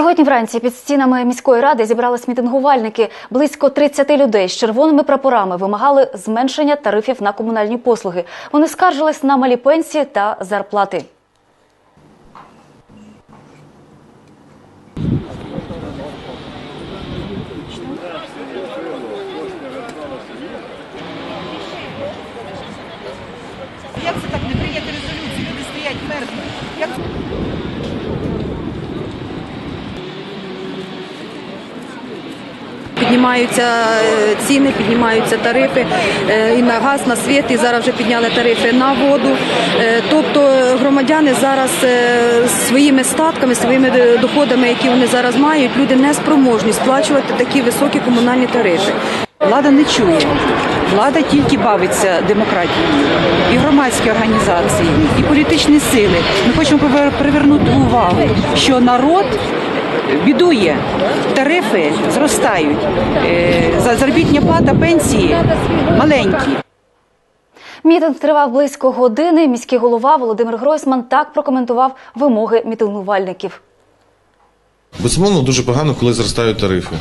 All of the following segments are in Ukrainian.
Сьогодні вранці під стінами міської ради зібрались мітингувальники. Близько 30 людей з червоними прапорами вимагали зменшення тарифів на комунальні послуги. Вони скаржились на малі пенсії та зарплати. Як це так не прийняти резолюцію? Люди стоять мерзнуть. Як Піднімаються е, ціни, піднімаються тарифи е, і на газ, на світ, і зараз вже підняли тарифи на воду. Е, Тобто громадяни зараз своїми статками, своїми доходами, які вони зараз мають, люди не спроможні сплачувати такі високі комунальні тарифи. влада не чує. Влада тільки бавиться демократією. І громадські організації, і політичні сили. Ми хочемо привернути увагу, що народ бідує, тарифи зростають, е, заробітня плата, пенсії маленькі. Мітинг тривав близько години. Міський голова Володимир Гройсман так прокоментував вимоги мітингувальників. Безумовно, дуже погано, коли зростають тарифи.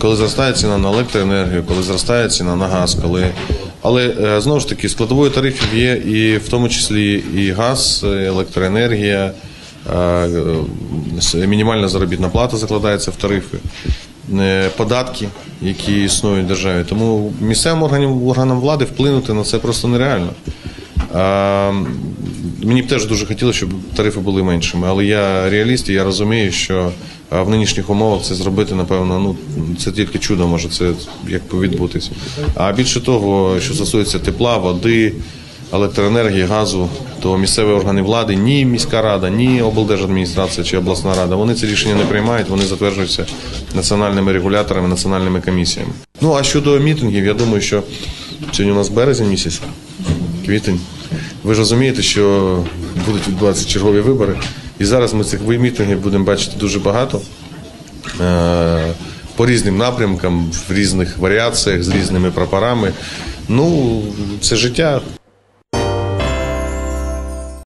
Коли зростає ціна на електроенергію, коли зростає ціна на газ, коли. Але е, знову ж таки, складовою тарифів є і в тому числі і газ, і електроенергія, мінімальна заробітна плата закладається в тарифи, е, податки, які існують в державі. Тому місцевим органам, органам влади вплинути на це просто нереально. Мені б теж дуже хотілося, щоб тарифи були меншими, але я реаліст і я розумію, що в нинішніх умовах це зробити, напевно, ну це тільки чудо може це як відбутись. А більше того, що стосується тепла, води, електроенергії, газу, то місцеві органи влади, ні міська рада, ні облдержадміністрація чи обласна рада, вони ці рішення не приймають, вони затверджуються національними регуляторами, національними комісіями. Ну а щодо мітингів, я думаю, що сьогодні у нас березень місяць квітень. Ви ж розумієте, що будуть відбуватися чергові вибори, і зараз ми цих мітингів будемо бачити дуже багато е, по різним напрямкам, в різних варіаціях, з різними прапорами. Ну, це життя.